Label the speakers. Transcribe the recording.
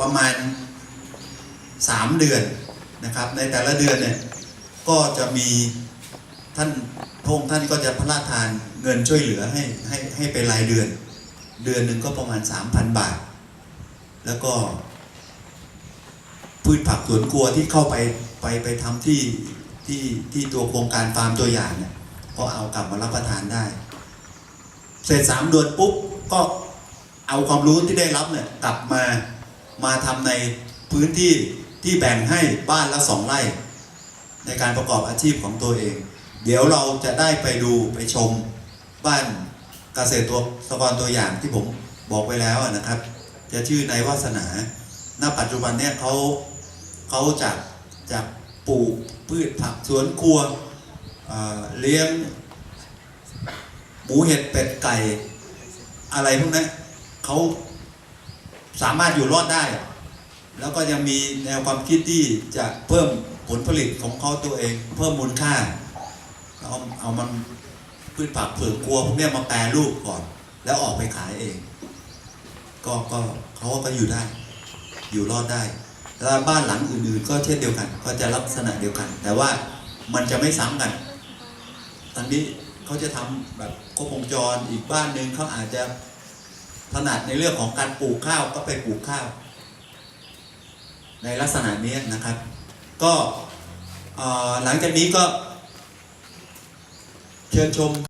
Speaker 1: ประมาณ 3 เดือนนะครับ ในแต่ละเดือนเนี่ยก็จะมีท่านพงท่านก็จะพระราชทานเงินช่วยเหลือให้ให้ให้เป็นรายเดือน เดือนหนึ่งก็ประมาณ 3,000 บาท แล้วก็ พืชผักสวนครัวที่เข้าไปไปไปทำที่ที่ที่ตัวโครงการฟาร์มตัวอย่างเนี่ยก็เอากลับมารับประทานได้ เสร็จสามเดือนปุ๊บก็เอาความรู้ที่ได้รับเนี่ยกลับมา มาทำในพื้นที่ที่แบ่งให้บ้านละสองไร่ ในการประกอบอาชีพของตัวเอง เดี๋ยวเราจะได้ไปดูไปชมบ้านเกษตรตัวสกรตัวอย่างที่ผมบอกไปแล้วนะครับ จะชื่อนายวัฒนาณปัจจุบันเนี่ยเขาเขาจากจากปลูกพืชผักสวนครัวเเลี้ยงหมูเห็ดเป็ดไก่ อะไรพวกนั้นเขา สามารถอยู่รอดได้ แล้วก็ยังมีแนวความคิดที่จะเพิ่มผลผลิตของเขาตัวเอง เพิ่มมูลค่าเอาเอามันพืชผักเผือกครัวพวกนี้มาแปรรูปก่อน แล้วออกไปขายเอง ก็ก็เขาก็อยู่ได้ อยู่รอดได้แล้วบ้านหลังอื่นๆ ก็เช่นเดียวกัน ก็จะลักษณะเดียวกัน แต่ว่ามันจะไม่ซ้ำกันทางนี้เขาจะทำแบบครบวงจรอีกบ้านหนึ่งเขาอาจจะ ถนัดในเรื่องของการปลูกข้าวก็ไปปลูกข้าว ในลักษณะนี้นะครับ ก็หลังจากนี้ก็เชิญชม